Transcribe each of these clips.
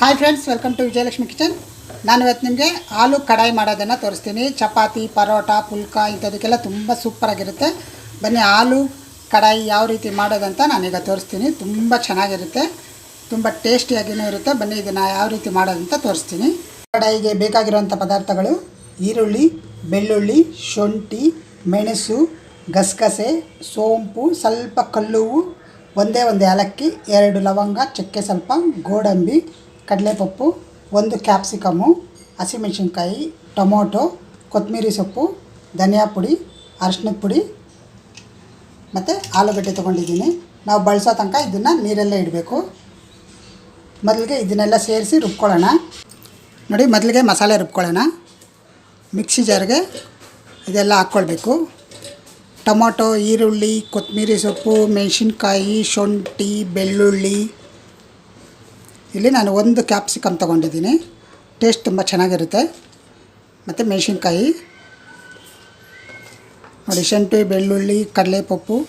Hi friends welcome to Vijayalakshmi kitchen ನಾನು ಇವತ್ತು ನಿಮಗೆ ಆಲೂ ಕಡಾಯಿ ಮಾಡೋದನ್ನು ತೋರಿಸ್ತೀನಿ. ಚಪಾತಿ, ಪರೋಟ, ಪುಲ್ಕ ಇಂಥದಕ್ಕೆಲ್ಲ ತುಂಬ ಸೂಪರಾಗಿರುತ್ತೆ ಬನ್ನಿ ಆಲೂ ಕಡಾಯಿ ಯಾವ ರೀತಿ ಮಾಡೋದಂತ ನಾನೀಗ ತೋರಿಸ್ತೀನಿ. ತುಂಬ ಚೆನ್ನಾಗಿರುತ್ತೆ. ತುಂಬ ಟೇಸ್ಟಿಯಾಗಿಯೂ ಇರುತ್ತೆ. ಬನ್ನಿ, ಇದನ್ನು ಯಾವ ರೀತಿ ಮಾಡೋದಂತ ತೋರಿಸ್ತೀನಿ. ಕಡಾಯಿಗೆ ಬೇಕಾಗಿರುವಂಥ ಪದಾರ್ಥಗಳು ಈರುಳ್ಳಿ, ಬೆಳ್ಳುಳ್ಳಿ, ಶುಂಠಿ, ಮೆಣಸು, ಗಸಗಸೆ, ಸೋಂಪು, ಸ್ವಲ್ಪ ಕಲ್ಲುವು, ಒಂದೇ ಒಂದು ಏಲಕ್ಕಿ, ಎರಡು ಲವಂಗ, ಚಕ್ಕೆ ಸ್ವಲ್ಪ, ಗೋಡಂಬಿ ಕಡಲೆಪಪ್ಪು, ಒಂದು ಕ್ಯಾಪ್ಸಿಕಮ್ಮು ಹಸಿಮೆಣಸಿನ್ಕಾಯಿ, ಟೊಮೊಟೊ ಕೊತ್ತಂಬರಿ ಸೊಪ್ಪು, ಧನಿಯಾ ಪುಡಿ ಅರಶಿನದ ಪುಡಿ ಮತ್ತು ಆಲೂಗಡ್ಡೆ ತೊಗೊಂಡಿದ್ದೀನಿ. ನಾವು ಬಳಸೋ ತನಕ ಇದನ್ನು ನೀರಲ್ಲೇ ಇಡಬೇಕು. ಮೊದಲಿಗೆ ಇದನ್ನೆಲ್ಲ ಸೇರಿಸಿ ರುಬ್ಕೊಳ್ಳೋಣ. ನೋಡಿ, ಮೊದಲಿಗೆ ಮಸಾಲೆ ರುಬ್ಕೊಳ್ಳೋಣ. ಮಿಕ್ಸಿ ಜಾರ್ಗೆ ಇದೆಲ್ಲ ಹಾಕ್ಕೊಳ್ಬೇಕು. ಟೊಮೊಟೊ, ಈರುಳ್ಳಿ ಕೊತ್ತಂಬರಿ ಸೊಪ್ಪು, ಮೆಣಸಿನ್ಕಾಯಿ, ಶುಂಠಿ, ಬೆಳ್ಳುಳ್ಳಿ ಇಲ್ಲಿ ನಾನು ಒಂದು ಕ್ಯಾಪ್ಸಿಕಮ್ ತೊಗೊಂಡಿದ್ದೀನಿ. ಟೇಸ್ಟ್ ತುಂಬ ಚೆನ್ನಾಗಿರುತ್ತೆ. ಮತ್ತು ಮೆಣಸಿನ್ಕಾಯಿ. ನೋಡಿ, ಶುಂಠಿ, ಬೆಳ್ಳುಳ್ಳಿ, ಕಡಲೆಪಪ್ಪು,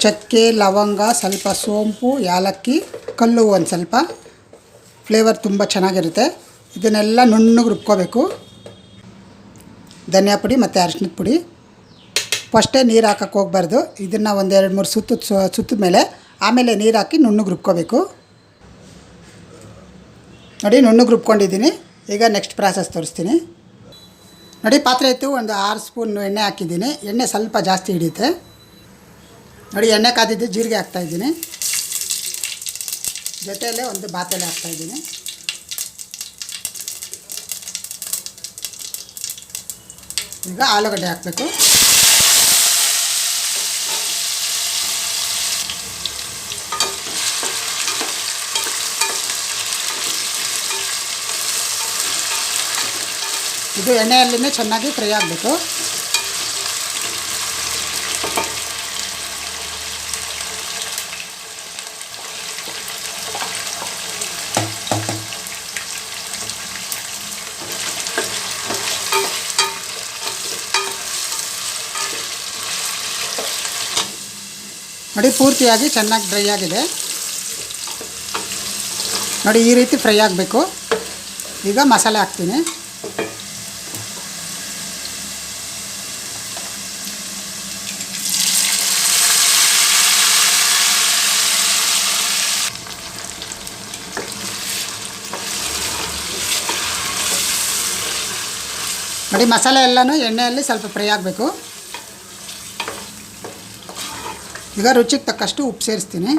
ಚಕ್ಕೆ, ಲವಂಗ, ಸ್ವಲ್ಪ ಸೋಂಪು, ಯಾಲಕ್ಕಿ, ಕಲ್ಲು ಒಂದು ಸ್ವಲ್ಪ. ಫ್ಲೇವರ್ ತುಂಬ ಚೆನ್ನಾಗಿರುತ್ತೆ. ಇದನ್ನೆಲ್ಲ ನುಣ್ಣಗೆ ರುಬ್ಕೋಬೇಕು. ಧನಿಯಾ ಪುಡಿ ಮತ್ತು ಅರಿಶಿನದ ಪುಡಿ. ಫಸ್ಟೇ ನೀರು ಹಾಕಕ್ಕೆ ಹೋಗ್ಬಾರ್ದು. ಇದನ್ನು ಒಂದು ಎರಡು ಮೂರು ಸುತ್ತ ಸುತ್ತ ಮೇಲೆ ಆಮೇಲೆ ನೀರು ಹಾಕಿ ನುಣ್ಣಗೆ ರುಬ್ಕೋಬೇಕು. ನೋಡಿ ನುಣ್ಣಗೆ ರುಬ್ಕೊಂಡಿದ್ದೀನಿ ಈಗ ನೆಕ್ಸ್ಟ್ ಪ್ರಾಸೆಸ್ ತೋರಿಸ್ತೀನಿ. ನೋಡಿ, ಪಾತ್ರೆ ಇತ್ತು ಒಂದು ಆರು ಸ್ಪೂನ್ ಎಣ್ಣೆ ಹಾಕಿದ್ದೀನಿ. ಎಣ್ಣೆ ಸ್ವಲ್ಪ ಜಾಸ್ತಿ ಹಿಡಿಯುತ್ತೆ. ನೋಡಿ, ಎಣ್ಣೆ ಕಾದಿದ್ದು ಜೀರಿಗೆ ಹಾಕ್ತಾಯಿದ್ದೀನಿ ಜೊತೆಯಲ್ಲೇ ಒಂದು ಬಾತಲೆ ಹಾಕ್ತಾಯಿದ್ದೀನಿ ಈಗ ಆಲೂಗಡ್ಡೆ ಹಾಕಬೇಕು. ಇದು ಎಣ್ಣೆಯಲ್ಲಿನೇ ಚೆನ್ನಾಗಿ ಫ್ರೈ ಆಗಬೇಕು ನೋಡಿ, ಪೂರ್ತಿಯಾಗಿ ಚೆನ್ನಾಗಿ ಡ್ರೈ ಆಗಿದೆ. ನೋಡಿ, ಈ ರೀತಿ ಫ್ರೈ ಆಗಬೇಕು. ಈಗ ಮಸಾಲೆ ಹಾಕ್ತೀನಿ. ನೋಡಿ, ಮಸಾಲೆ ಎಲ್ಲನೂ ಎಣ್ಣೆಯಲ್ಲಿ ಸ್ವಲ್ಪ ಫ್ರೈ ಆಗಬೇಕು. ಈಗ ರುಚಿಗೆ ತಕ್ಕಷ್ಟು ಉಪ್ಪು ಸೇರಿಸ್ತೀನಿ.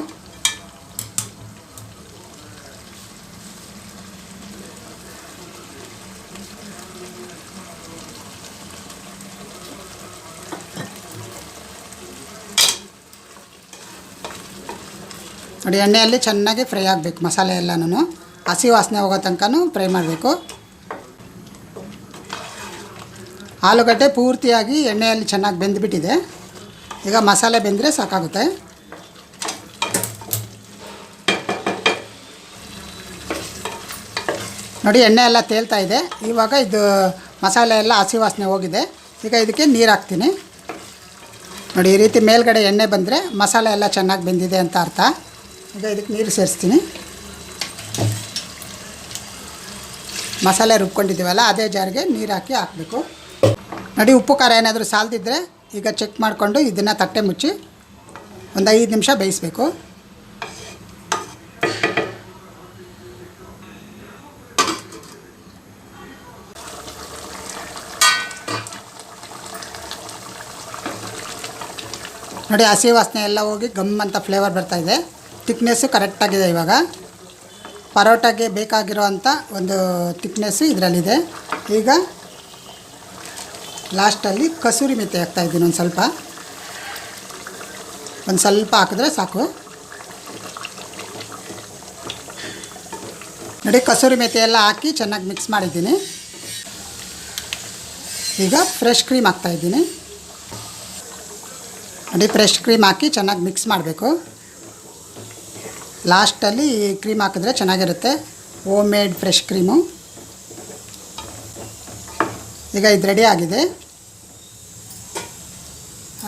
ನೋಡಿ, ಎಣ್ಣೆಯಲ್ಲಿ ಚೆನ್ನಾಗಿ ಫ್ರೈ ಆಗಬೇಕು ಮಸಾಲೆ ಎಲ್ಲನೂ. ಹಸಿ ವಾಸನೆ ಹೋಗೋ ತನಕನೂ ಫ್ರೈ ಮಾಡಬೇಕು. ಆಲೂಗಡ್ಡೆ ಪೂರ್ತಿಯಾಗಿ ಎಣ್ಣೆಯಲ್ಲಿ ಚೆನ್ನಾಗಿ ಬೆಂದುಬಿಟ್ಟಿದೆ. ಈಗ ಮಸಾಲೆ ಬೆಂದರೆ ಸಾಕಾಗುತ್ತೆ. ನೋಡಿ, ಎಣ್ಣೆ ಎಲ್ಲ ತೇಲ್ತಾ ಇದೆ. ಇವಾಗ ಇದು ಮಸಾಲೆ ಎಲ್ಲ ಹಸಿ ವಾಸನೆ ಹೋಗಿದೆ. ಈಗ ಇದಕ್ಕೆ ನೀರು ಹಾಕ್ತೀನಿ. ನೋಡಿ, ಈ ರೀತಿ ಮೇಲ್ಗಡೆ ಎಣ್ಣೆ ಬಂದರೆ ಮಸಾಲೆ ಎಲ್ಲ ಚೆನ್ನಾಗಿ ಬೆಂದಿದೆ ಅಂತ ಅರ್ಥ. ಈಗ ಇದಕ್ಕೆ ನೀರು ಸೇರಿಸ್ತೀನಿ. ಮಸಾಲೆ ರುಬ್ಕೊಂಡಿದ್ದೀವಲ್ಲ, ಅದೇ ಜಾರಿಗೆ ನೀರು ಹಾಕಿ ಹಾಕಬೇಕು. ನೋಡಿ, ಉಪ್ಪು ಖಾರ ಏನಾದರೂ ಸಾಲದಿದ್ದರೆ ಈಗ ಚೆಕ್ ಮಾಡಿಕೊಂಡು ಇದನ್ನು ತಟ್ಟೆ ಮುಚ್ಚಿ ಒಂದು ಐದು ನಿಮಿಷ ಬೇಯಿಸ್ಬೇಕು. ನೋಡಿ, ಹಸಿ ವಾಸನೆ ಎಲ್ಲ ಹೋಗಿ ಗಮ್ ಅಂತ ಫ್ಲೇವರ್ ಬರ್ತಾ ಇದೆ. ತಿಕ್ನೆಸ್ಸು ಕರೆಕ್ಟಾಗಿದೆ ಇವಾಗ. ಪರೋಟಾಗೆ ಬೇಕಾಗಿರೋ ಅಂಥ ಒಂದು ತಿಕ್ನೆಸ್ಸು ಇದರಲ್ಲಿದೆ. ಈಗ ಲಾಸ್ಟಲ್ಲಿ ಕಸೂರಿ ಮೆಥಿ ಹಾಕ್ತಾಯಿದ್ದೀನಿ ಒಂದು ಸ್ವಲ್ಪ. ಒಂದು ಸ್ವಲ್ಪ ಹಾಕಿದ್ರೆ ಸಾಕು. ನೋಡಿ, ಕಸೂರಿ ಮೆಥಿ ಹಾಕಿ ಚೆನ್ನಾಗಿ ಮಿಕ್ಸ್ ಮಾಡಿದ್ದೀನಿ. ಈಗ ಫ್ರೆಶ್ ಕ್ರೀಮ್ ಹಾಕ್ತಾಯಿದ್ದೀನಿ ನೋಡಿ ಫ್ರೆಶ್ ಕ್ರೀಮ್ ಹಾಕಿ ಚೆನ್ನಾಗಿ ಮಿಕ್ಸ್ ಮಾಡಬೇಕು. ಲಾಸ್ಟಲ್ಲಿ ಕ್ರೀಮ್ ಹಾಕಿದ್ರೆ ಚೆನ್ನಾಗಿರುತ್ತೆ. ಹೋಮ್ ಮೇಡ್ ಫ್ರೆಶ್ ಕ್ರೀಮು ಈಗ ಇದು ರೆಡಿ ಆಗಿದೆ.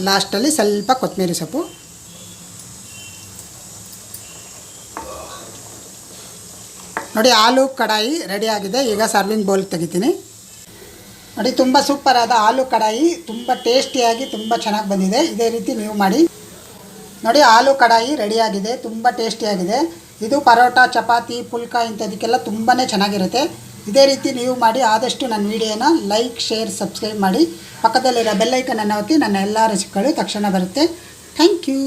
ಲಾಸ್ಟಲ್ಲಿ ಸ್ವಲ್ಪ ಕೊತ್ತಂಬರಿ ಸೊಪ್ಪು. ನೋಡಿ ಆಲೂ ಕಡಾಯಿ ರೆಡಿ ಆಗಿದೆ. ಈಗ ಸರ್ವಿಂಗ್ ಬೌಲ್ಗೆ ತೆಗಿತೀನಿ. ನೋಡಿ ತುಂಬ ಸೂಪರ್ ಆದ ಆಲೂ ಕಡಾಯಿ, ತುಂಬ ಟೇಸ್ಟಿಯಾಗಿ ತುಂಬ ಚೆನ್ನಾಗಿ ಬಂದಿದೆ. ಇದೇ ರೀತಿ ನೀವು ಮಾಡಿ. ನೋಡಿ ಆಲೂ ಕಡಾಯಿ ರೆಡಿಯಾಗಿದೆ ತುಂಬ ಟೇಸ್ಟಿಯಾಗಿದೆ ಇದು ಪರೋಟ, ಚಪಾತಿ, ಪುಲ್ಕ ಇಂಥದಕ್ಕೆಲ್ಲ ತುಂಬಾ ಚೆನ್ನಾಗಿರುತ್ತೆ. ಇದೇ ರೀತಿ ನೀವು ಮಾಡಿ ಆದಷ್ಟು ನನ್ನ ವಿಡಿಯೋನ ಲೈಕ್, ಶೇರ್, ಸಬ್ಸ್ಕ್ರೈಬ್ ಮಾಡಿ. ಪಕ್ಕದಲ್ಲಿರೋ ಬೆಲ್ಲೈಕನನ್ನು ಒತ್ತಿ ನನ್ನ ಎಲ್ಲ ರೆಸಿಪಿಗಳು ತಕ್ಷಣ ಬರುತ್ತೆ. Thank you.